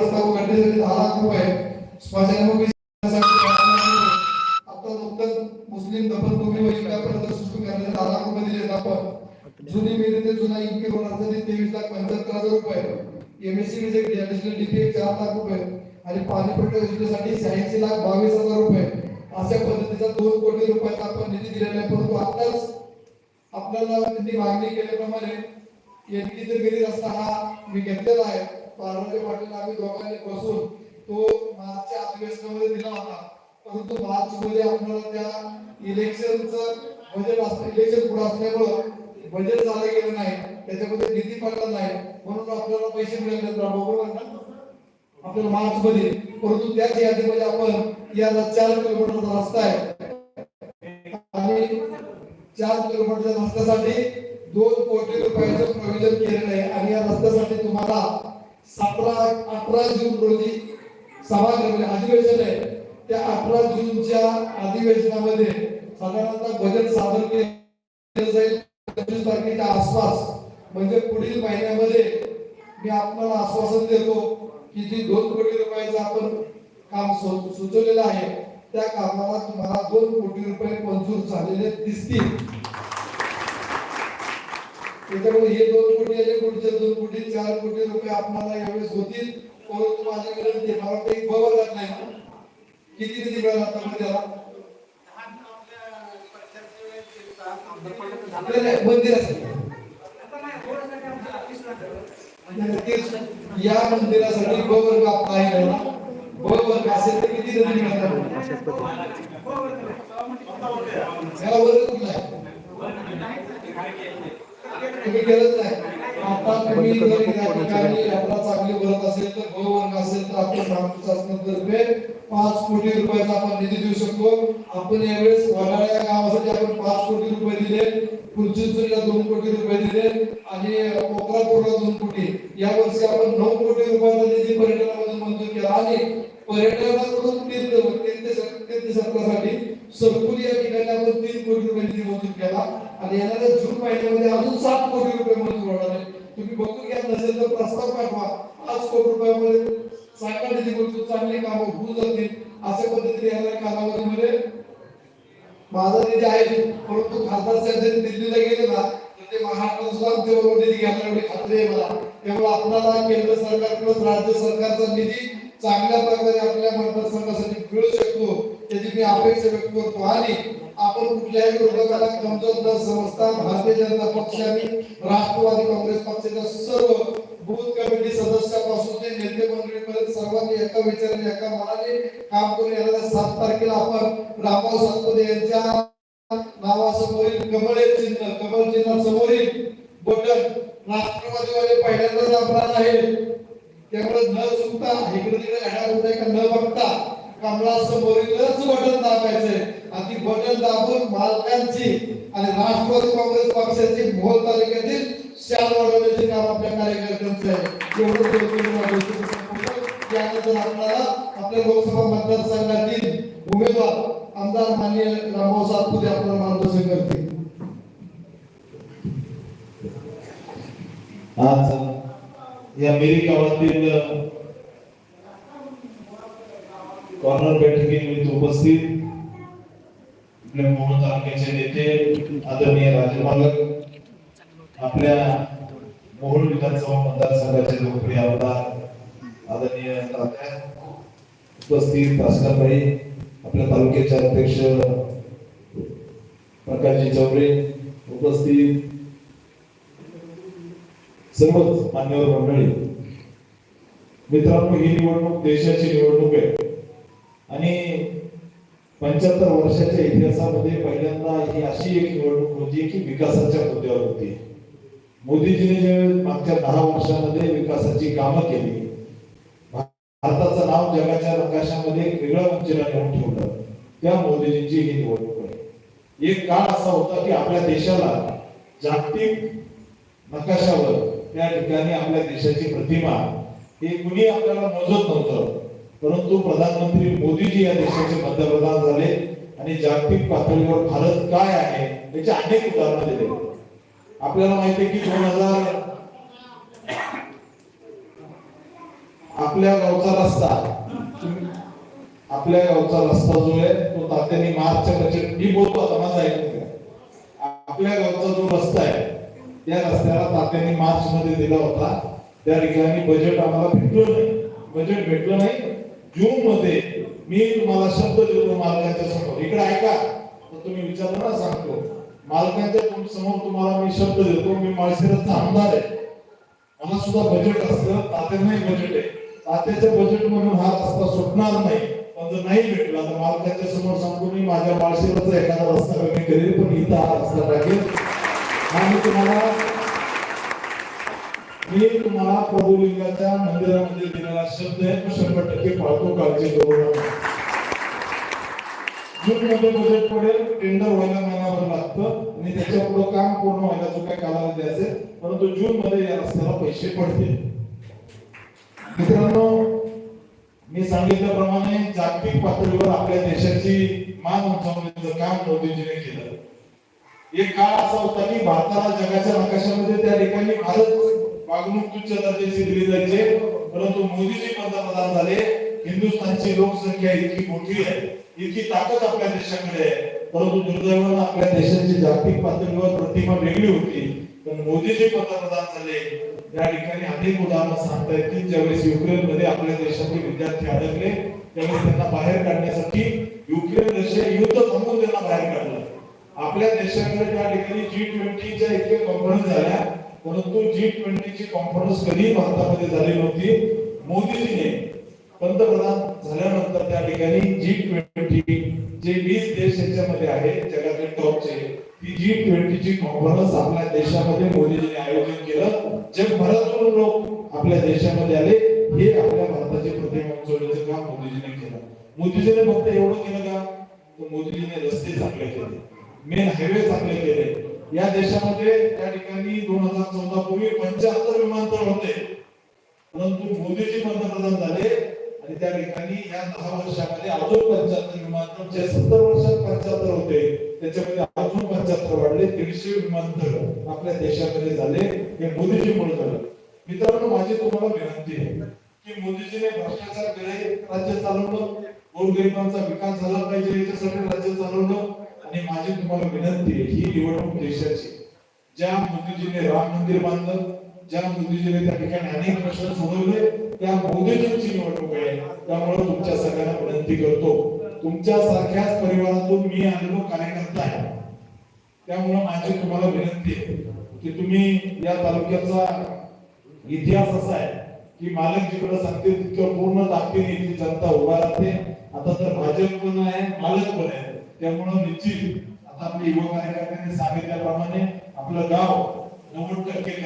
प्रस्ताव करण्यासाठी दहा लाख रुपये. स्मशानभूमी आता नुकतंच मुस्लिम दफनभूमी व इकडपर्यंत सुरू करण्यासाठी दहा लाख रुपये दिले आपण. जुनी मेरी ते जुना इनके होण्यासाठी तेवीस लाख पंच्याहत्तर हजार रुपये. एमएससी विजिट ऍडिशनल डीपी चार लाख रुपये. आणि पाणी पुरवठा योजनेसाठी शहाऐंशी लाख बावीस हजार रुपये. अशा पद्धतीचा दोन कोटी रुपयाचा आपण निधी दिलेला आहे. परंतु आताच आपल्याला त्यांनी मागणी केल्याप्रमाणे एनटी ते गरीब रस्ता हा मी घेतलेला आहे पार्वती पाटील आम्ही दोघांनी बसून तो मार्चच्या अधिवेशनामध्ये दिला होता. परंतु मार्च मध्ये आपल्याला त्या इलेक्शनचं बजेट असतं इलेक्शन पुढे असल्यामुळं बजेट झालं गेलं नाही. त्याच्यामध्ये निधी पडला नाही. म्हणून आपल्याला पैसे मिळाले बरोबर आपल्याला मार्च मध्ये परंतु त्याच यादीमध्ये आपण याला चार किलोमीटरचा रस्ता आहे. आणि चार किलोमीटरच्या रस्त्यासाठी दोन कोटी रुपयाचं प्रयोजन केलेलं आहे. आणि या रस्त्यासाठी तुम्हाला सतरा अठरा जून रोजी सभागृह अधिवेशन आहे. त्या अठरा जूनच्या अधिवेशनामध्ये साधारणतः बजेट सादर केले जाईल. पंचवीस तारखेच्या आसपास म्हणजे पुढील महिन्यामध्ये मी आपल्याला आश्वासन देतो की जी दोन कोटी रुपयाचं आपण काम सुचवलेलं आहे त्या कामाला तुम्हाला दोन कोटी रुपये मंजूर झालेले दिसतील. त्याच्यामुळे हे दोन कोटी आणि पुढचे दोन कोटी चार कोटी रुपये आपल्याला यावेळेस होतील. परंतु माझ्याकडे ते मला काही बघत नाही. ना किती निधी मिळाला आतापर्यंत त्याला? मंदिर असेल. या मंदिरासाठी ब वर्ग आपला आहे ना? ब वर्ग असेल तर किती निधी मिळणार याला वर्ग कुठला आहे? तुम्ही केलंच नाही आता तुम्ही जर या ठिकाणी यात्रा चांगली भरत असेल तर ब वर्ग असेल तर आपण महाराष्ट्र शासनातर्फे पाच कोटी रुपयाचा आपण निधी देऊ शकतो. आपण यावेळेस वडाळा या गावासाठी आपण पाच कोटी रुपये दिले. फुलचिंचणीला दोन कोटी रुपये दिले. आणि कोकरापूरला दोन कोटी. या वर्षी आपण नऊ कोटी रुपयाचा निधी पर्यटनामधून मंजूर केला. आणि पर्यटनाकडून तीर्थ तीर्थ सरकुल या ठिकाणी आपण तीन कोटी रुपये निधी मंजूर केला. आणि येणाऱ्या मध्ये अजून सात कोटी रुपये मंजूर होणार आहे. तुम्ही बघून घ्या नसेल तर प्रस्ताव पाठवा. पाच कोटी रुपयामध्ये सांगा निधी मंजूर चांगली कामं होऊ जातील अशा पद्धतीने येणाऱ्या कालावधीमध्ये. माझा निधी आहे परंतु खासदार साहेब जरी दिल्लीला गेले ना तर ते महाराष्ट्रात सुद्धा आमच्याबरोबर निधी घ्यायला एवढी खात्री आहे मला. त्यामुळे आपल्याला केंद्र सरकार प्लस राज्य सरकारचा निधी चांगल्या प्रकारे आपल्या मतदारसंघासाठी मिळू शकतो. त्याची मी अपेक्षा व्यक्त करतो आणि आपण कुठल्याही विरोधकाला कमजोर न समजता भारतीय जनता पक्ष आणि राष्ट्रवादी काँग्रेस पक्षाच्या सर्व बूथ कमिटी सदस्यापासून ते नेते मंडळीपर्यंत सर्वांनी एका विचाराने एका मनाने काम करून येणाऱ्या सात तारखेला आपण रामभाऊ सातपुते यांच्या नावासमोरील कमळ चिन्ह कमळ चिन्हासमोरील बटन राष्ट्रवादीवाले पहिल्यांदा दाबणार आहे. त्यामुळे न चुकता इकडे तिकडे घड्याळ का न बघता कमळा समोरीलच बटन दाबायचंय. आणि ती बटन दाबून मालकांची आणि राष्ट्रवादी काँग्रेस पक्षाची मोहोळ तालुक्यातील शाल वाढवण्याचे काम आपल्या कार्यकर्त्यांचं आहे. एवढं त्यानंतर आपल्याला आपल्या लोकसभा मतदारसंघातील उमेदवार आमदार माननीय रामभाऊ सातपुते आपल्याला मार्गदर्शन करतील. आज या मिरी गावातील कॉर्नर बैठकीनिमित्त उपस्थित. आपले मोहोळ तालुक्याचे नेते आदरणीय राजे मालक आपल्या मोहोळ विधानसभा मतदारसंघाचे लोकप्रिय आमदार आदरणीय तात्या उपस्थित भास्करभाई आपल्या तालुक्याचे अध्यक्ष प्रकाशजी चौरे उपस्थित सर्वच मान्यवर मंडळी. मित्रांनो ही निवडणूक देशाची निवडणूक आहे. आणि पंच्याहत्तर वर्षाच्या इतिहासामध्ये पहिल्यांदा ही अशी एक निवडणूक होती की विकासाच्या मुद्द्यावर होती. मोदीजीने जे मागच्या दहा वर्षामध्ये विकासाची कामं केली भारताचं नाव जगाच्या नकाशामध्ये एक वेगळ्या उंचीला नेऊन ठेवलं त्या मोदीजींची ही निवडणूक आहे एक काळ असा होता की आपल्या देशाला जागतिक नकाशावर त्या ठिकाणी आपल्या देशाची प्रतिमा हे कुणी आपल्याला मोजत नव्हतं. परंतु प्रधानमंत्री मोदीजी या देशाचे पंतप्रधान झाले आणि जागतिक पातळीवर भारत काय आहे त्याचे अनेक उदाहरणं दिले. आपल्याला माहिती आहे की दोन हजार आपल्या गावचा रस्ता आपल्या गावचा रस्ता जो आहे तो तात्यांनी मार्चच्या बजेट मी बोलतो आता माझा ऐकून आपल्या गावचा जो रस्ता आहे त्या रस्त्याला तात्यांनी मार्च मध्ये दिला होता. त्या ठिकाणी बजेट आम्हाला भेटलो नाही. बजेट भेटलं नाही. जून मध्ये मी तुम्हाला शब्द देतो मालकाच्या समोर. इकडे ऐका. तर तुम्ही विचारताना सांगतो. मालकांच्या समोर तुम्हाला मी शब्द देतो. मी माळशिरसचा आमदार आहे. मला सुद्धा बजेट असतं. तात्यांनाही बजेट आहे. तात्याच्या बजेट म्हणून हा रस्ता सुटणार नाही. पण जर नाही भेटला तर मालकांच्या समोर सांगतो मी माझ्या माळशिरसचा एखादा रस्ता कमी करेल पण इथं हा रस्ता टाकेल आणि तुम्हाला मी तुम्हाला प्रभुलिंगाच्या मंदिरामध्ये दिलेला शब्द आहे तो शंभर टक्के पाळतो काळजी करू नका. जून मध्ये बजेट पडेल टेंडर व्हायला महिनाभर लागतं आणि त्याच्या पुढे काम पूर्ण व्हायला जो काही कालावधी असेल परंतु जून मध्ये या रस्त्याला पैसे पडतील. मित्रांनो मी सांगितल्याप्रमाणे जागतिक पातळीवर आपल्या देशाची मान उंचावण्याचं काम मोदीजीने केलं. एक काळ असा होता की भारताला जगाच्या नकाशामध्ये त्या ठिकाणी भारत वागणूक तुच्छ दर्जाची दिली जायचे. परंतु मोदीजी पंतप्रधान झाले. हिंदुस्थानची लोकसंख्या इतकी मोठी आहे. इतकी ताकद आपल्या देशाकडे आहे. परंतु दुर्दैवानं आपल्या देशाची जागतिक पातळीवर प्रतिमा वेगळी होती. पण मोदीजी पंतप्रधान झाले. या ठिकाणी अनेक उदाहरणं सांगता येतील. ज्यावेळेस युक्रेन मध्ये आपल्या देशातील विद्यार्थी अडकले त्यावेळेस त्यांना बाहेर काढण्यासाठी युक्रेन रशिया युद्ध थांबवून त्यांना बाहेर काढलं. आपल्या देशाकडे त्या ठिकाणी जी ट्वेंटीच्या इतके कंपनी झाल्या. परंतु जी ट्वेंटीची कॉन्फरन्स कधी भारतामध्ये झाली नव्हती. मोदीजीने पंतप्रधान झाल्यानंतर त्या ठिकाणी जी ट्वेंटी जे वीस देश याच्यामध्ये आहे जगातले टॉपचे ती जी ट्वेंटीची कॉन्फरन्स आपल्या देशामध्ये मोदीजीने आयोजन केलं. जगभरातून लोक आपल्या देशामध्ये आले. हे आपल्या भारताची प्रतिमा उंचवण्याचं काम मोदीजीने केलं. मोदीजीने फक्त एवढं केलं का? मोदीजीने रस्ते चांगले केले. मेन हायवे चांगले केले. या देशामध्ये त्या ठिकाणी दोन हजार चौदा पूर्वी पंच्याहत्तर विमानतळ होते. परंतु मोदीजी पंतप्रधान झाले आणि त्या ठिकाणी या दहा वर्षामध्ये अजून पंच्याहत्तर विमानतळ जे सत्तर वर्षात पंच्याहत्तर होते त्याच्यामध्ये अजून पंच्याहत्तर वाढले दीडशे विमानतळ आपल्या देशामध्ये झाले हे मोदीजीमुळे झालं. मित्रांनो माझी तुम्हाला विनंती आहे की मोदीजीने भ्रष्टाचार केले राज्य चालवलं गोरगरिबांचा विकास झाला पाहिजे याच्यासाठी राज्य चालवलं आणि माझी तुम्हाला विनंती आहे ही निवडणूक देशाची. ज्या मोदीजीने राम मंदिर बांधलं ज्या मोदीजीने त्या ठिकाणी अनेक प्रश्न सोडवले त्या मोदीजींची निवडणूक आहे. त्यामुळे तुमच्या सगळ्यांना विनंती करतो. तुमच्या सारख्याच परिवारातून मी अनुभव कार्यकर्ता आहे. त्यामुळे माझी तुम्हाला विनंती आहे की तुम्ही या तालुक्याचा इतिहास असा आहे की मालक जिकडे सांगते तितकं पूर्ण ताकदीने जनता उभा राहते. आता तर भाजप पण आहे मालक पण आहे. त्यामुळं निश्चित आता आपले युवक कार्यकर्त्यांनी सांगितल्याप्रमाणे आपलं गाव नव्वद टक्के